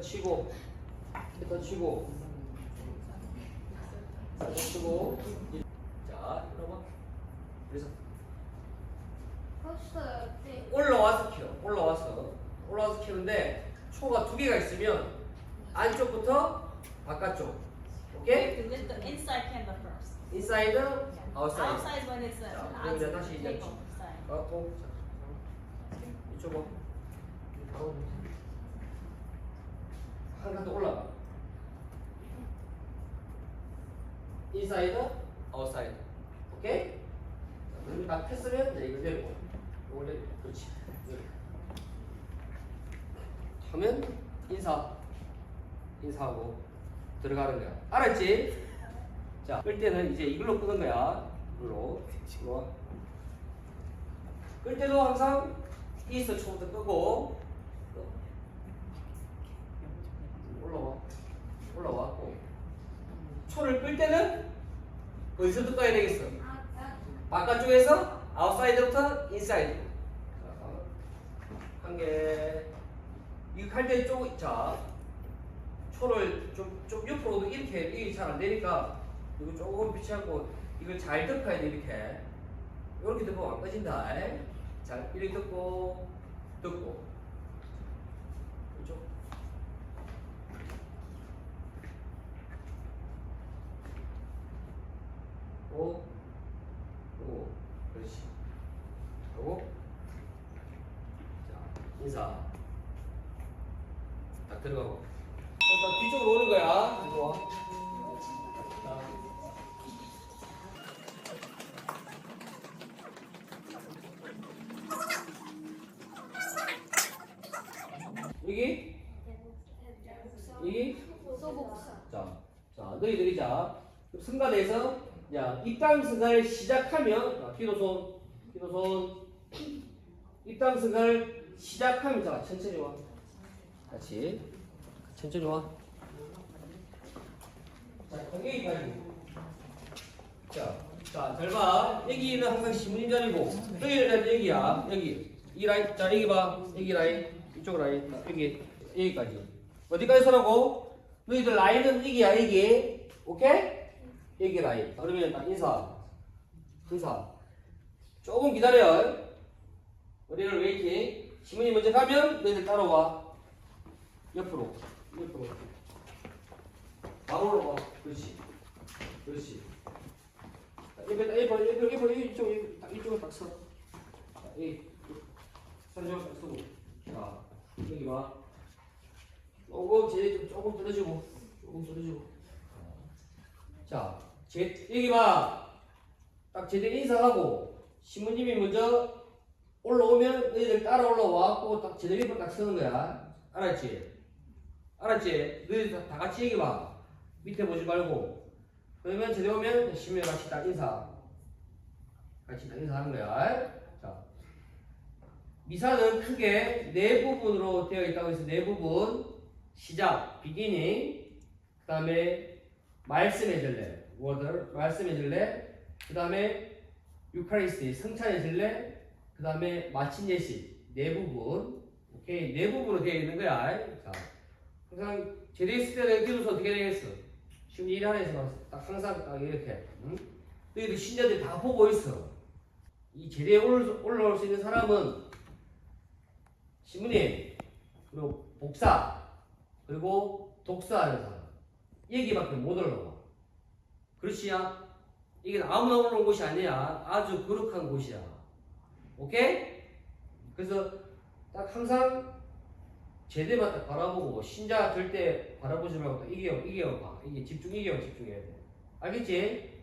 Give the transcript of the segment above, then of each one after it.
치고 했다 치고 했다 치고. 했다 치고. 자 일어나 그래서. 올라와서 켜 올라와서. 올라와서 키는데 초가 두 개가 있으면 안쪽부터 바깥쪽. 오케이? With the inside camera first. 인사이드 아웃사이드 Outside when it's uh, 자, the 그럼 이제 outside. 다시 이제. 갖고 이쪽 봐 한칸더 올라가 인사이드 아웃사이드 오케이 자, 그럼 다 폈으면 이제 이거 내리고 이거 내리고 그렇지 이렇게. 하면 인사 인사하고 들어가는 거야 알았지? 자, 끌 때는 이제 이걸로 끄는 거야. 이걸로. 이거. 끌 때도 항상 이스트 초부터 끄고 올라와. 올라와. 초를 끌 때는 어디서부터 꺼야 되겠어? 바깥쪽에서 아웃사이드부터 인사이드. 한 개. 이거 할때 쪽, 자, 초를 좀, 좀 옆으로도 이렇게, 이게 잘 안 되니까, 이거 조금 비치하고, 이걸 잘 덮어야 돼, 이렇게. 이렇게 덮으면 안 꺼진다. 자, 이렇게 덮고, 덮고. 이쪽. 오, 오, 그렇지. 하고, 자, 인사. 딱 들어가고. 일단 뒤쪽으로 오는 거야. 이리 와. 자. 여기? 여기? 자, 자, 너희들이 자, 승가대에서 야, 입당 승가를 시작하면, 자, 기도손, 기도손, 입당 승가를 시작하면, 자, 천천히 와. 같이. 천천히 와. 자, 여기까지. 자, 자, 잘 봐. 여기는 항상 신문인 자리고, 너희들은 여기야. 여기. 이 라인, 자, 여기 봐. 여기 라인. 이쪽 라인. 자, 여기. 여기까지. 어디까지 서라고? 너희들 라인은 여기야, 여기. 오케이? 여기 라인. 그러면 딱 인사. 인사. 조금 기다려. 우리를 웨이팅. 신문이 먼저 가면 너희들 따라와. 옆으로. 옆으로. 바로 올라와. 그렇지. 그렇지. 자, 옆에, 옆에, 옆에, 옆에, 이쪽, 이쪽에 딱 서. 자, 이, 선정 딱 서고. 자, 여기 봐. 조금, 제, 좀 조금 떨어지고. 조금 떨어지고. 자, 제, 여기 봐. 딱 제대로 인사하고, 신부님이 먼저 올라오면 너희들 따라 올라와갖고 딱 제대로 딱 서는 거야. 알았지? 알았지? 너희들 다, 다 같이 얘기 봐. 밑에 보지 말고. 그러면 제대로 오면 신부님 같이 딱 인사. 같이 딱 인사하는 거야. 자. 미사는 크게 네 부분으로 되어 있다고 해서 네 부분. 시작, beginning. 그 다음에 말씀해 줄래. word, 말씀해 줄래. 그 다음에 유카리스트, 성찬해 줄래. 그 다음에 마친 예식. 네 부분. 오케이. 네 부분으로 되어 있는 거야. 자. 항상 제대로 했을 때는 기도서 어떻게 되겠어? 지금 일 안에서 딱 항상 딱 이렇게. 응? 너희들 신자들이 다 보고 있어. 이 제대에 올라- 올라올 수 있는 사람은 신부님, 그리고 복사, 그리고 독사하는 사람. 여기밖에 못 올라와. 그렇지야? 이게 아무나 올라온 곳이 아니야. 아주 거룩한 곳이야. 오케이? 그래서 딱 항상 제대만 딱 바라보고 신자 절대 바라보지 말고 딱 이겨 이겨 봐. 이게 집중 이겨 집중해야 돼. 알겠지?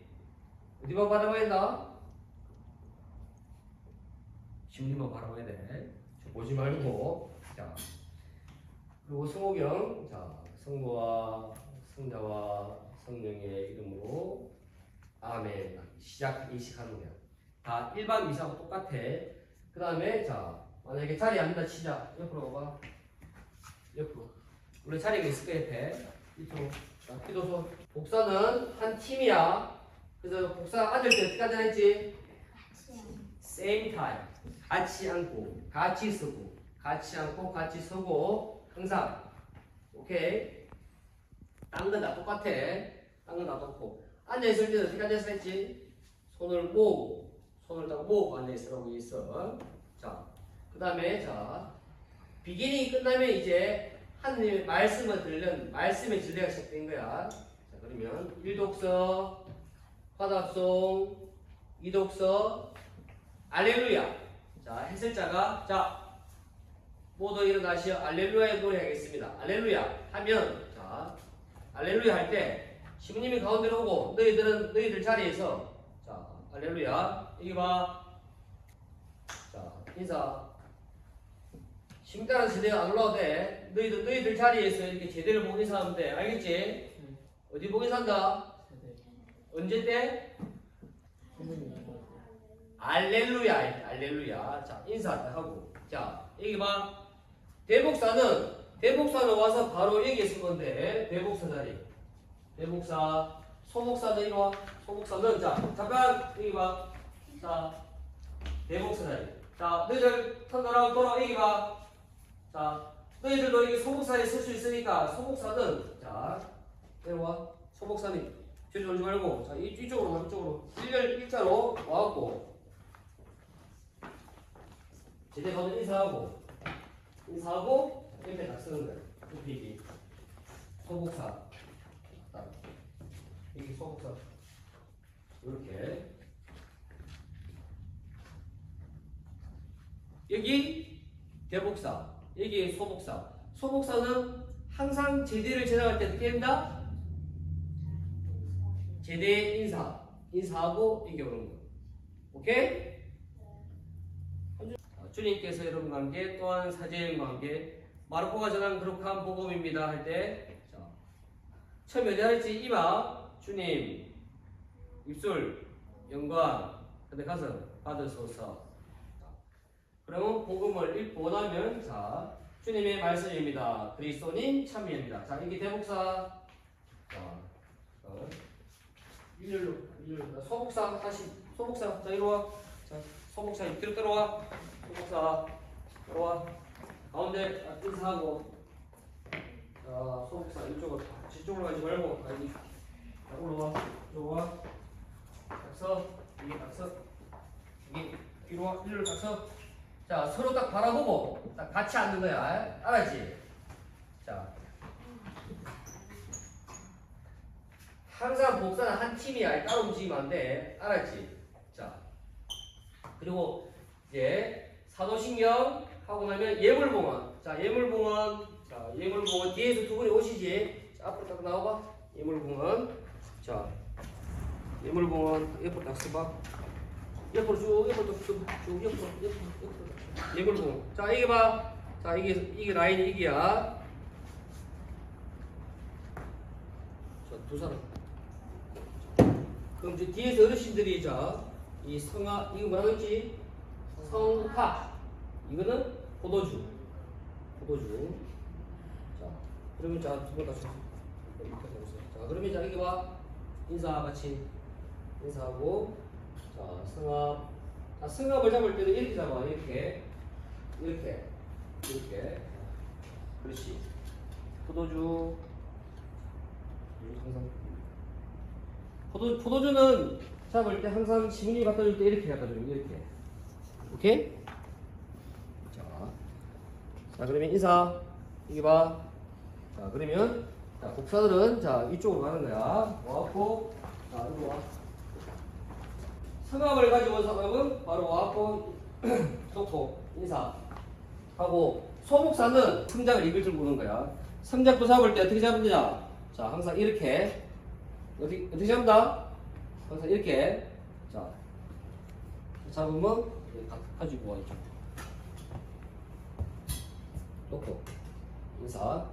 어디만 바라봐야 된다? 신부님만 바라봐야 돼. 저 보지 말고. 자. 그리고 성호경. 자, 성부와 성자와 성령의 이름으로 아멘. 시작 인식하는 거야. 다 일반 미사하고 똑같아. 그 다음에 자 만약에 자리 앉는다 치자. 옆으로 와봐. 옆으로. 원래 자리가 있을 거야 옆에. 이쪽으로. 자, 기도소. 복사는 한 팀이야. 그래서 복사 앉을 때 어떻게 했지? same time. 같이 앉고 같이 서고 같이 앉고 같이 서고 항상 오케이 딴건다 똑같아 딴건다 똑같고 앉아있을 때는 어떻게 앉아서 했지 손을 모으고 손을 딱 모으고 앉아있으라고 있어 자 그 다음에 자 비기닝이 끝나면 이제 하느님의 말씀을 들는 말씀의 진리가 시작된 거야. 자 그러면 1독서 화답송 이독서 알렐루야. 자 해설자가 자 모두 일어나시어 알렐루야의 노래하겠습니다. 알렐루야 하면 자 알렐루야 할 때 시부님이 가운데로 오고 너희들은 너희들 자리에서 자 알렐루야. 여기 봐 자 인사 따라 제대로 안돼 너희들 너희들 자리에서 이렇게 제대로 보고 인사하면 돼 알겠지? 어디 보고 인사한다? 언제 때? 알렐루야 알렐루야. 자 인사 딱 하고. 자 여기 봐. 대복사는 대복사는 와서 바로 여기 있을 건데 대복사 자리. 대복사 소복사는 이리 와. 소복사는 자 잠깐 여기 봐자 대복사 자리. 자 너희들 턴 돌아 돌아 여기 봐 자 너희들도 여기 소복사에 쓸 수 있으니까 소복사는 자 내려와. 소복사는 뒤로 돌지 말고 자 이- 이쪽으로 와 이쪽으로. 일렬 일자로 와갖고. 제대 가서 인사하고 인사하고 옆에 딱 쓰는 거야 굽히기. 소복사. 딱 이게 소복사. 이렇게. 여기 대복사 여기 소복사. 소복사는 항상 제대를 지나갈 때 어떻게 한다? 제대 인사. 인사하고 이겨오는 거 오케이? 어, 주님께서 여러분과 함께 또한 사제님과 함께 마르코가 전한 그룩한 복음입니다 할 때 처음에 어디 하랬지? 이마 주님 입술 영광 근데 가서 받으소서. 자, 그러면 복음을 읽고 나면 자 주님의 말씀입니다. 그리스도님 참여입니다. 자 이게 대복사. 자, 어, 일렬로 일렬로. 소복사 다시 소복사 자 이리 와. 자, 소복사 뒤로 들어와. 소복사 들어와. 가운데 아, 인사하고. 자 소복사 이쪽으로 뒤쪽으로 가지 말고. 아, 여기 자 올라와. 올라와. 딱서 여기 딱서. 여기 뒤로 와. 일렬로 딱서 자 서로 딱 바라보고. 딱 같이 앉는 거야. 알았지? 자. 항상 복사는 한 팀이야 따로 움직이면 안 돼. 알았지? 자. 그리고 이제 사도신경 하고 나면 예물봉헌 자 예물봉헌 자 예물봉헌 뒤에서 두 분이 오시지. 자, 앞으로 딱 나와봐. 예물봉헌 자. 예물봉헌 옆으로 딱 서봐 옆으로 쭉 옆으로 쭉, 쭉 옆으로 옆으로 옆으로. 예물봉헌 자 이게 봐자 이게 이게 라인이 이게야. 자두 사람. 그럼 이제 뒤에서 어르신들이 자이 성화 이거 뭐라고 했지? 성화. 이거는 포도주. 포도주. 자 그러면 이렇게 해보세요. 자 그러면 자 이게 봐. 인사 같이. 인사하고 자 성합. 자 성합을 잡을 때는 이렇게 잡아. 이렇게. 이렇게. 이렇게. 그렇지. 포도주. 항상. 포도, 포도주는 잡을 때 항상 시민이 갖다 줄 때 이렇게 갖다 줘요 이렇게. 오케이? 자, 자 그러면 인사. 이게 봐. 자 그러면 자 복사들은 자 이쪽으로 가는 거야. 와갖고 자 이거 와. 성함을 가지고 온 사람은 바로 와갖고 놓고 인사 하고 소복사는 성작을 입을 들고 오는 거야. 성작도 잡을 때 어떻게 잡느냐? 자 항상 이렇게 어떻게 어떻게 잡는다? 항상 이렇게 자 잡으면 가지고 와 있죠. 놓고 인사.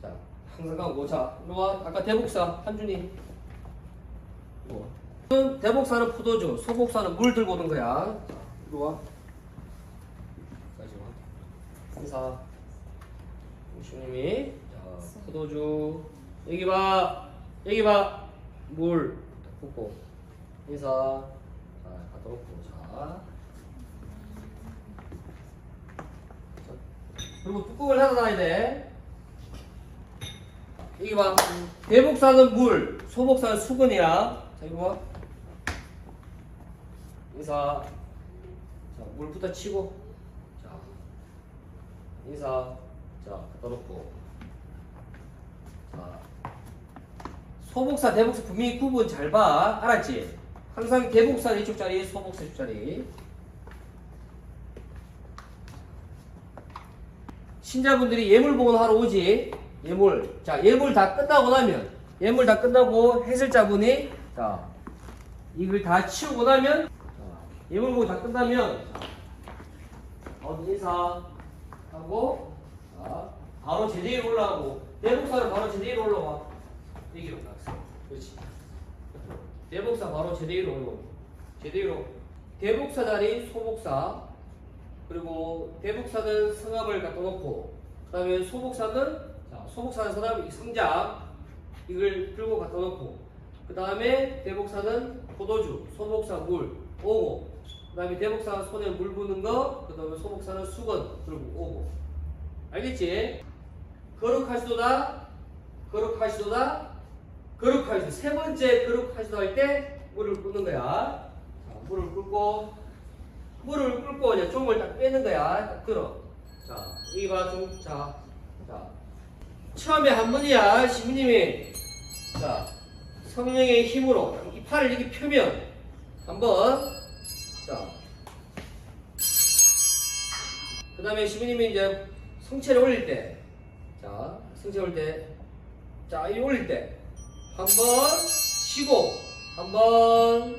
자 항상 가고 자 이리 와 아까 대복사 한준이. 이리 와. 대복사는 포도주, 소복사는 물 들고 오는 거야. 이리 와. 가지 마. 인사. 주님이 자, 네. 포도주. 여기 봐. 여기 봐. 물. 붓고. 인사. 자, 갖다 놓고. 자. 그리고 뚜껑을 해아놔야 돼. 여기 봐. 대복사는 물, 소복사는 수건이야. 자, 이거 봐. 인사. 자, 물부터 치고. 자, 인사. 자, 갖다 놓고. 자, 소복사, 대복사 분명히 구분 잘 봐. 알았지? 항상 대복사 이쪽 자리, 소복사 이쪽 자리. 신자분들이 예물 봉헌하러 오지. 예물. 자, 예물 다 끝나고 나면, 예물 다 끝나고 해설자분이, 자, 이걸 다 치우고 나면, 자, 예물 봉헌 다 끝나면, 자, 어디 인사 하고, 자, 바로 제대로 올라가고, 대복사는 바로 제대로 올라가. 여기로 딱. 그렇지. 대복사 바로 제대로 올라오고, 제대로. 대복사 자리, 소복사, 그리고 대복사는 성압을 갖다 놓고 그 다음에 소복사는 자, 소복사는 사람 이 성작 이걸 들고 갖다 놓고 그 다음에 대복사는 포도주 소복사 물 오고 그 다음에 대복사 손에 물 부는 거 그 다음에 소복사는 수건 들고 오고 알겠지? 거룩하시도다 거룩하시도다 거룩하시도 세 번째 거룩하시도 할 때 물을 붓는 거야 자, 물을 붓고 물을 끓고 이제 종을 딱 빼는 거야. 딱 들어. 자, 여기 봐, 좀, 자, 자. 처음에 한 번이야, 시부님이. 자, 성령의 힘으로 이 팔을 이렇게 펴면 한 번. 자. 그 다음에 시부님이 이제 성체를 올릴 때. 자, 성체 올릴 때. 자, 이 올릴 때. 한 번 쉬고, 한 번,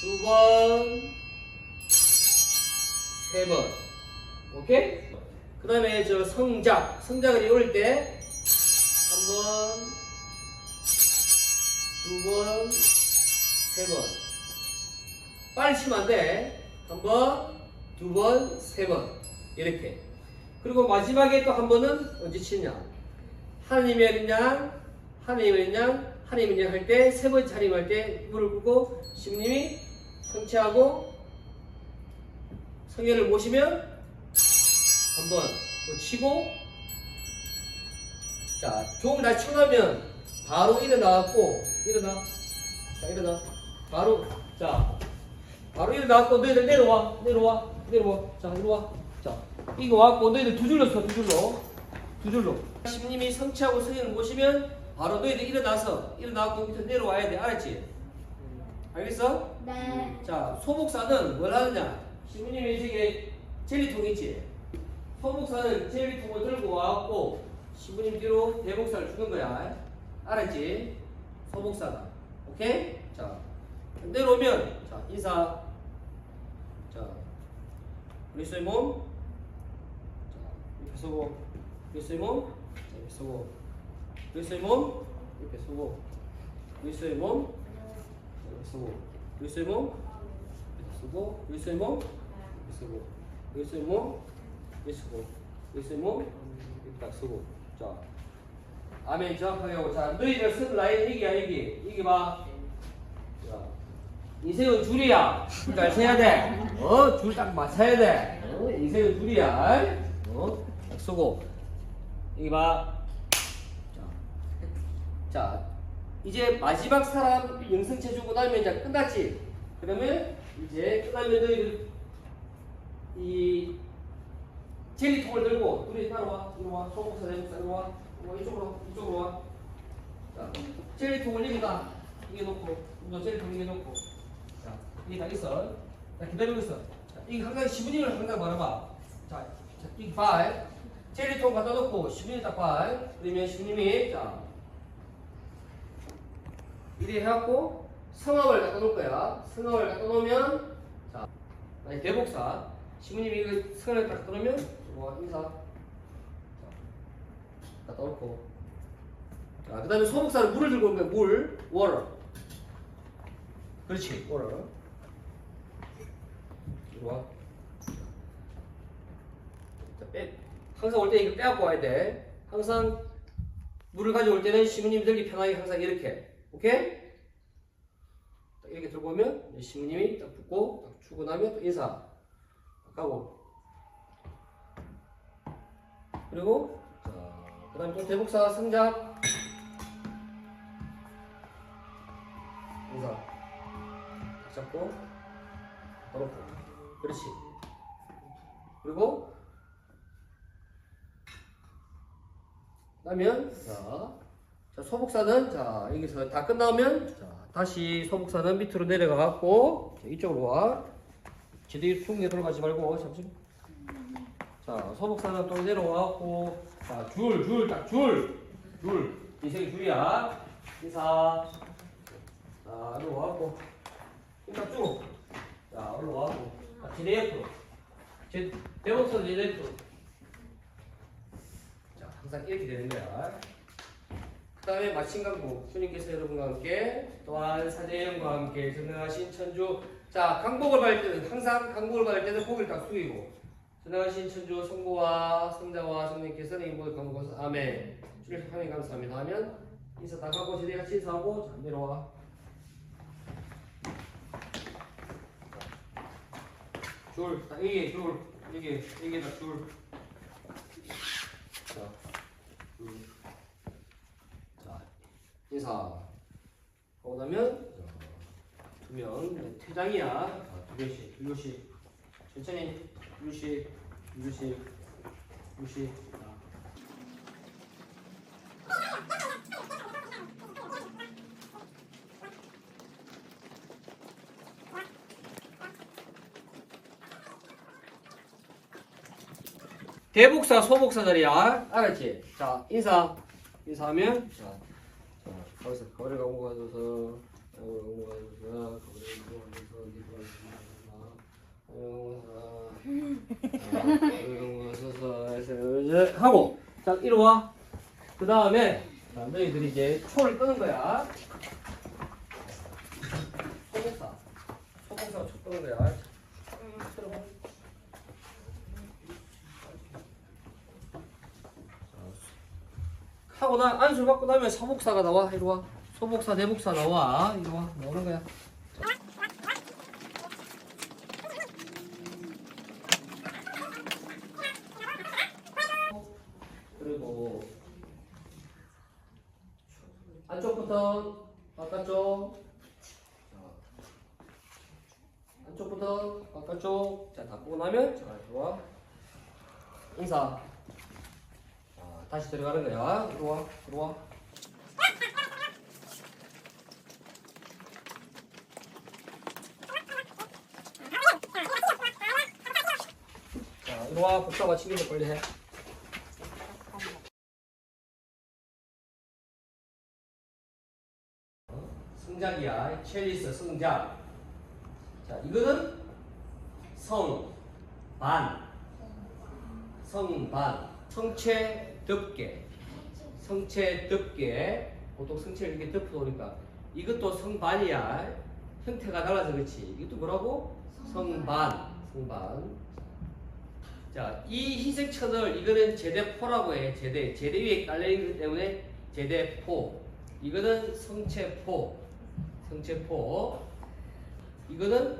두 번, 세 번. 오케이? 그 다음에 저 성작, 성작을 이올 때, 한 번, 두 번, 세 번. 빨리 치면 안 돼. 한 번, 두 번, 세 번. 이렇게. 그리고 마지막에 또 한 번은 언제 치냐? 하나님의 어린 양, 하나님의 어린 양, 하나님의 어린 양할 때, 세 번째 하나님 할때 물을 붓고, 신님이 성취하고, 성현을 모시면 한 번 또 치고 자 종을 다 치고 나면 바로 일어나갖고 일어나 자 일어나 바로 자 바로 일어나갖고 너희들 내려와 내려와 내려와 자 내려와 자 이거 와갖고 너희들 두 줄로 서두 줄로 두 줄로 신님이 성취하고 성현을 모시면 바로 너희들 일어나서 일어나갖고 밑에 내려와야 돼 알았지? 알겠어? 네. 자, 소복사는 뭘 하느냐? 신부님이 저기 젤리통 있지? 소복사는 젤리통을 들고 와갖고 신부님 뒤로 대복사를 주는 거야. 알았지? 소복사다. 오케이? 자, 내려오면, 자, 인사. 자, 그리스도의 몸. 자, 이렇게 서고. 그리스도의 몸. 자, 이렇게 서고. 그리스도의 몸. 이렇게 서고. 그리스도의 몸. 이렇게 서고. 그리스도의 몸. 이렇게 쓰고 일수의 몸 이렇게 쓰고 일수의 몸 이렇게 쓰고 일수의 몸 이렇게 딱 쓰고 자 아멘 정확하게 하고 자 너희들 쓴 라인 여기야 여기 여기 봐 자, 인생은 줄이야. 줄 잘 세야 돼 어 줄 딱 맞춰야 돼. 어? 인생은 줄이야. 어 딱 쓰고. 여기 봐. 자, 자 이제 마지막 사람 영성체 주고 나면 이제 끝났지? 그러면 이제 끝나면 너희들 이 젤리통을 들고 둘이 따라와. 이리 와. 소복사 대복사 이리 와. 어, 이쪽으로 이쪽으로 와. 자, 젤리통을 여기다 이게 놓고 너 젤리통 이게 놓고. 자 이게 다 있어 자 기다리고 있어 자, 이게 항상 시부님을 항상 말아봐 자, 자 이게 발 젤리통 갖다 놓고 시부님 딱 발 그러면 시부님이 자 이리 해갖고 성함을 갖다 놓을 거야. 성함을 갖다 놓으면 자, 대복사. 시부님이 이거 성함을 딱 놓으면 뭐 인사. 자, 갖다 놓고. 자, 그 다음에 소복사는 물을 들고 온 거야. 물, water. 그렇지, water. 이리 와. 자, 빼. 항상 올 때 이거 빼갖고 와야 돼. 항상 물을 가져올 때는 시부님 들기 편하게 항상 이렇게. 오케이? 딱 이렇게 들고 오면 신부님이 딱 붙고 딱 나면 또 인사 딱 하고 그리고 자, 그다음 또 대복사 성작 인사 딱 잡고 넣고 그렇지. 그리고 그다면 자, 자 소복사는 자 여기서 다 끝나면 자, 다시 소복사는 밑으로 내려가 갖고 이쪽으로 와. 지들이 퉁게 들어가지 말고 잠시. 자 소복사는 또 내려와 갖고 자줄 줄 딱 줄줄. 이색이 줄이야. 인사. 자 일로 와 갖고. 힘딱 쭉 자, 올라와 갖고 자, 지대 옆으로. 제 대목선 옆으로. 자 항상 이렇게 되는 거야. 그 다음에 마침 강구 주님께서 여러분과 함께 또한 사제형과 함께 전능하신 천주. 자 강복을 받을 때는 항상 강복을 받을 때는 고개를 딱 숙이고 전능하신 천주 성부와 성자와 성령께서는 이 모든 강복을 아멘. 주님 하나님 감사합니다. 하면 인사 다 하고 제대 같이 인사하고 자 내려와 줄, 딱 여기 줄, 여기 여기다 줄. 자, 줄. 자, 인사. 하고 나면 두 명 네, 퇴장이야. 자, 두 개씩, 두 개씩. 천천히 두 개씩, 두 개씩, 두 개씩. 자. 대복사, 소복사 자리야. 알았지? 자, 인사. 인사하면, 자, 자, 거기서 거리 가고 가줘서, 거리 가고 가줘서, 거리 가고 가줘서, 니가 거리 가고 가줘서, 해서 이제 하고, 자, 이리 와. 그 다음에, 자, 너희들이 이제 초를 끄는 거야. 소복사. 소복사 초 끄는 거야. 음, 들어봐. 하고 나 안수 받고 나면 소복사가 나와. 이리 와. 소복사 대복사 나와. 이리 와. 나오는 거야? 그리고 안쪽부터 바깥쪽. 자, 안쪽부터 바깥쪽. 자 닦고 나면 자 들어와. 인사. 자, 다시 들어가는 거야. 들어와, 들어와. 자, 들어와. 복사 맞추기 좀 빨리 해. 성작이야. 첼리스 성작. 자, 이거는 성, 반, 성반. 성체 덮개. 성체 덮개. 보통 성체를 이렇게 덮어놓으니까 이것도 성반이야. 형태가 달라서 그렇지? 이것도 뭐라고? 성반. 성반. 자 이 흰색 천을 이거는 제대포라고 해 제대. 제대 위에 깔려있기 때문에 제대포. 이거는 성체포. 성체포. 이거는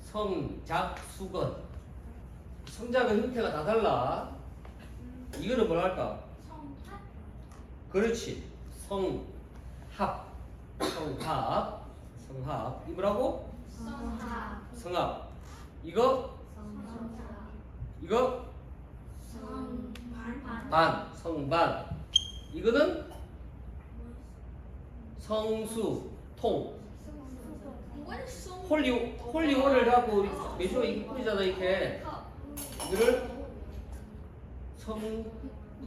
성작수건. 성작은 형태가 다 달라. 이거는 뭐라 할까? 성탑 그렇지. 성합. 성합. 성합. 이 뭐라고? 성탑 성합. 이거? 성탑 이거? 성반 반. 성반. 이거는? 성수. 통. 홀리, 홀리오를 갖고 매주 뿌리잖아, 이렇게. 이거를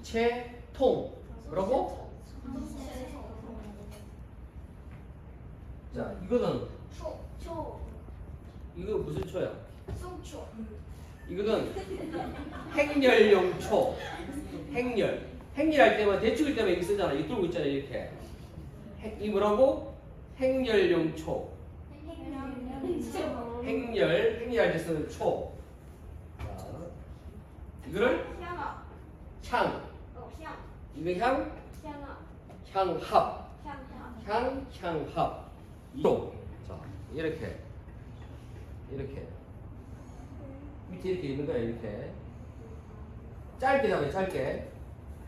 성체통. 뭐라고? 자, 이거는 초 초 이거 무슨 초야? 성초 이거는 행렬용초. 행렬. 행렬할 때만 대축일 때만 이렇게 쓰잖아. 이거 들고 있잖아 이렇게. 행- 이 뭐라고? 행렬용초. 행렬. 행렬할 때 쓰는 초. 자, 이거를 향. 어 향 이거 향. 향아 향합. 향향 향, 향합. 이쪽. 자, 이렇게. 이렇게. 밑에 이렇게 있는 거야, 이렇게. 짧게 잡아요, 짧게.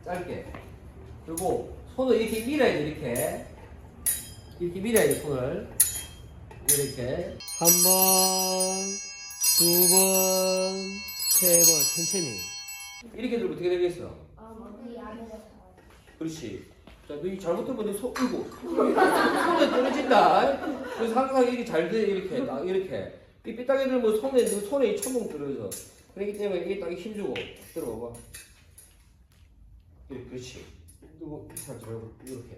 짧게. 그리고 손을 이렇게 밀어야 돼, 이렇게. 이렇게 밀어야 돼, 손을. 이렇게. 한 번, 두 번, 세 번, 천천히. 이렇게 들면 어떻게 되겠어? 그렇지. 자, 너이 잘못하면 너 소, 이거. 손에 떨어진다. 그래서 항상 이렇게 잘 돼, 이렇게. 딱 이렇게. 삐삐딱이 들면 손에, 너 손에 이 천둥 떨어져. 그렇기 때문에 이게 딱 힘주고. 들어봐봐. 그렇지. 이거 이렇게 하지 말고, 이렇게.